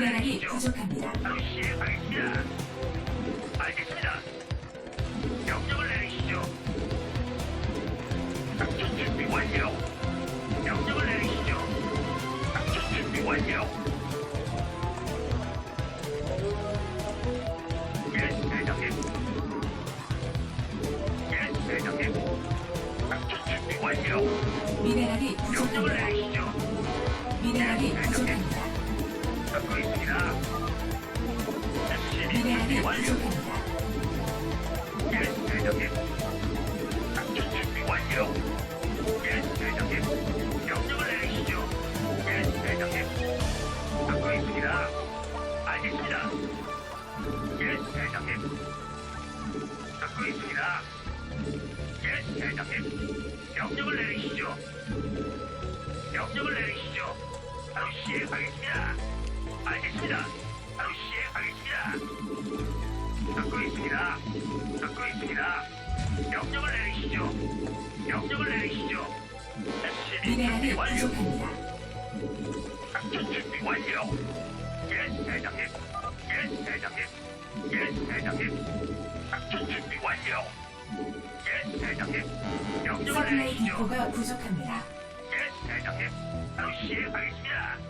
미네랄이 내리시죠. 부족합니다. 시행하겠습니다. 알겠습니다. 명령을 내리시죠. 작전 준비 완료. 명령을 내리시죠. 작전 준비 완료. 예, 대장님. 예, 대장님. 작전 준비 완료. 미네랄이 명령을 부족합니다. 내리시죠. 미네랄이 부족합니다. 듣고 있습니다. SCB 준비 완료. 예, 대장님. 작전 준비 완료. 예, 대장님. 명령을 내리시죠. 예, 대장님. 듣고 있습니다. 알겠습니다. 예, 대장님. 듣고 있습니다. 예, 대장님. 명령을 내리시죠. 명령을 내리시죠. 바로 시행하겠습니다. 알겠습니다. 바로 시행하겠습니다. 듣고 있습니다. 듣고 있습니다. 명령을 내리시죠. 명령을 내리시죠. SCB 준비 미네랄이 완료. 부족합니다. 작전 준비 완료. 예, 대장님. 예, 대장님. 예, 대장님. 작전 준비 완료. 예, 대장님. 명령을 서플라이 내리시죠. 디포가 부족합니다. 예, 대장님. 바로 시행하겠습니다.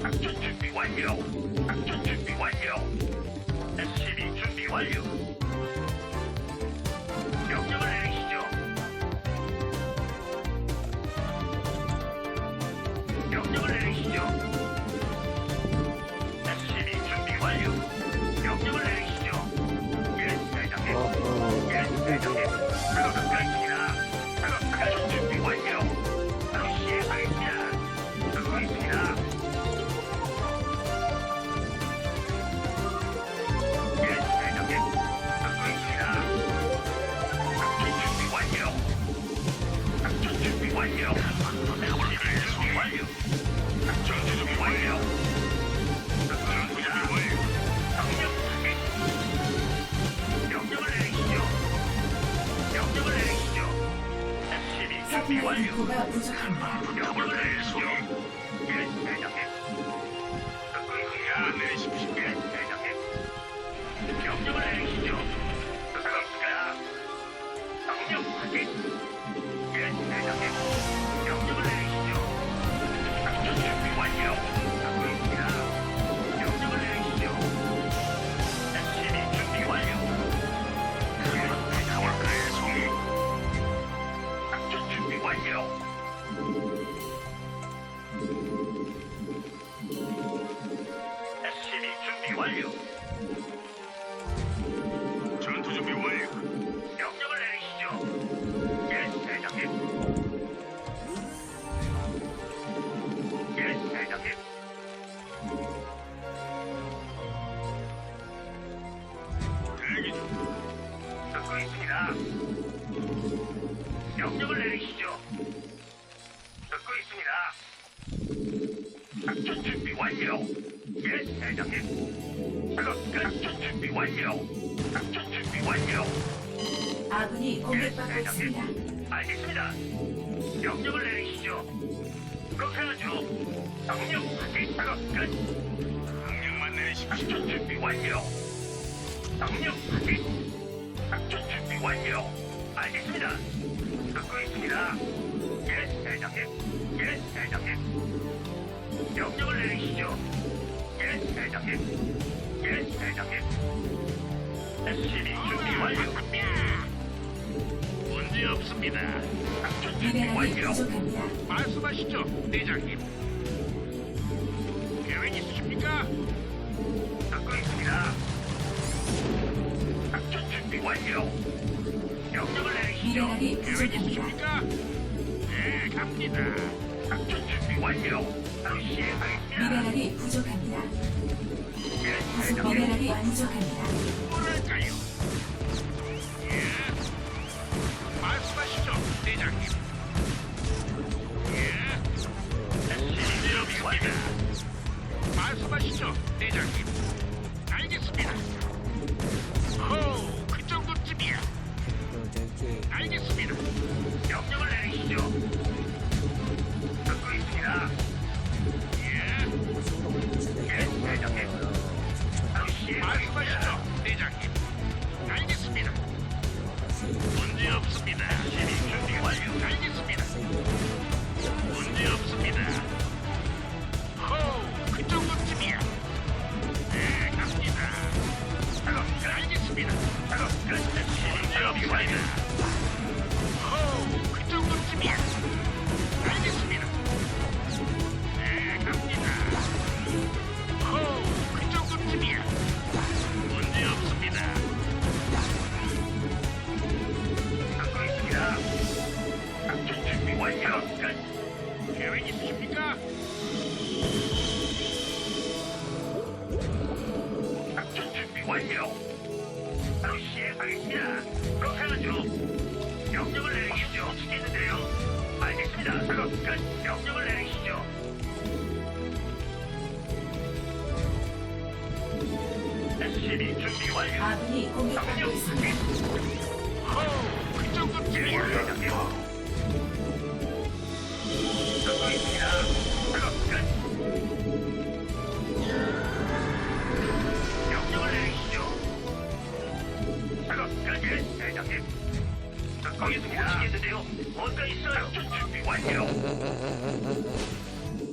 작전 준비 완료. 준비 완료. SCB 준비 완료. 작전 준비 완료. SCB 준비 완료. 작전 준비 완료. 명령 확인. 명령을 내리시죠. 명령을 내리시죠. SCB 준비 완료. 디포가 부족합니다. 명령을 내리시죠. 예, 대장님. 내리십시오. 예, 대장님. 명령을 내리시죠. 있습니다. 명령 확인. 완료. 작전 준비 완료. 예, 대장님. 작업 끝. 작전 준비 완료. 작전 준비 완료. 아군이 예, 공격받고. 있습니다. 알겠습니다. 명령을 내리시죠. 그렇게 하죠. 명령 확인 작업 끝. 명령만 내리십시오. 작전 준비 완료. 명령 확인. 작전 준비 완료. 알겠습니다. 듣고 있습니다. 예, 대장님. 예, 대장님. 명령을 내리시죠. 예, 대장님. 예, 대장님. SCB 준비 완료. 문제 없습니다. 작전 준비 미네랄이 완료. 부족합니다. 말씀하시죠, 대장님. 계획 있으십니까? 듣고 있습니다. 작전 준비 완료. 명령을 내리시죠. 미네랄이 계획 부족합니다. 있으십니까? 네, 갑니다. 작전 준비 완료. 미네랄이 부족합니다. 예, 대장님. 미네랄이 부족합니다. 뭐랄까요? 예. 말씀하시죠, 대장님. 예. SCV 없습니다. 말씀하시죠, 대장님. 바로 시행하겠습니다. 그렇게 하죠. 명령을 내리시죠. 시겠는데요. 알겠습니다. 작업 끝. 명령을 내리시죠. SCB 준비 완료. 아군이 공격받고 있습니다. 호, 그 정도쯤이야. 듣고 있습니다.